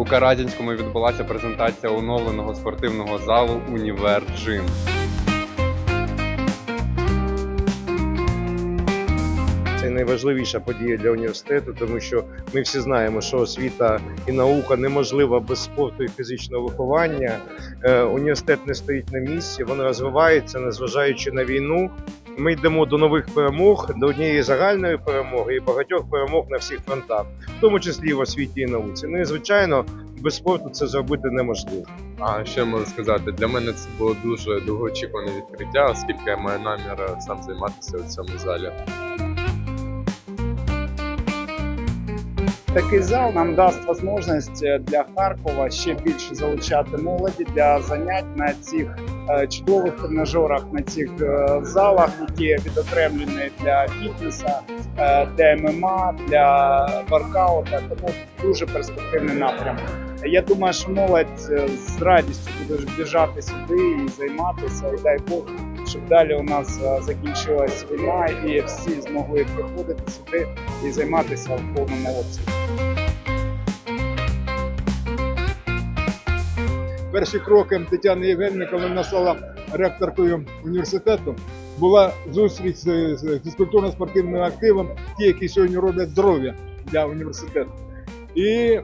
У Каразінському відбулася презентація оновленого спортивного залу Універ Джим. Це найважливіша подія для університету, тому що ми всі знаємо, що освіта і наука неможлива без спорту і фізичного виховання. Е, Університет не стоїть на місці, він розвивається, незважаючи на війну. Ми йдемо до нових перемог, до однієї загальної перемоги і багатьох перемог на всіх фронтах, в тому числі в освіті і науці. Ну і звичайно, без спорту це зробити неможливо. А ще можу сказати, для мене це було дуже довгоочікуване відкриття, оскільки я маю намір е, сам займатися у цьому залі. Такий зал нам дасть можливість для Харкова ще більше залучати молоді для занять на цих е, чудових тренажерах, на цих е, залах, які відокремлені для фітнесу, е, для ММА, для воркаута. Тому дуже перспективний напрямок. Я думаю, що молодь е, з радістю буде біжати сюди і займатися. І дай Бог, щоб далі у нас е, закінчилась війна і всі змогли приходити сюди і займатися в повному обсязі. перші кроки Тетяни Євгенівни, коли вона стала ректоркою університету, була зустріч з, фізкультурно-спортивним активом, ті, які сьогодні роблять здоров'я для університету. І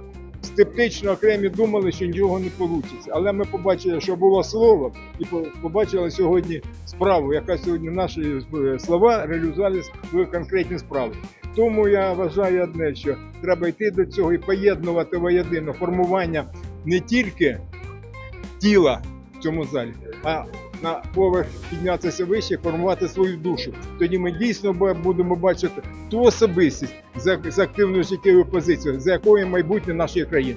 скептично окремі думали, що нічого не вийде. Але ми побачили, що було слово, і побачили сьогодні справу, яка сьогодні наші е, слова реалізувалися в конкретні справи. Тому я вважаю одне, що треба йти до цього і поєднувати воєдино формування не тільки тіла в цьому залі, а на поверх піднятися вище, формувати свою душу. Тоді ми дійсно будемо бачити ту особистість за з активною життєвою позицією, за якою майбутнє нашої країни.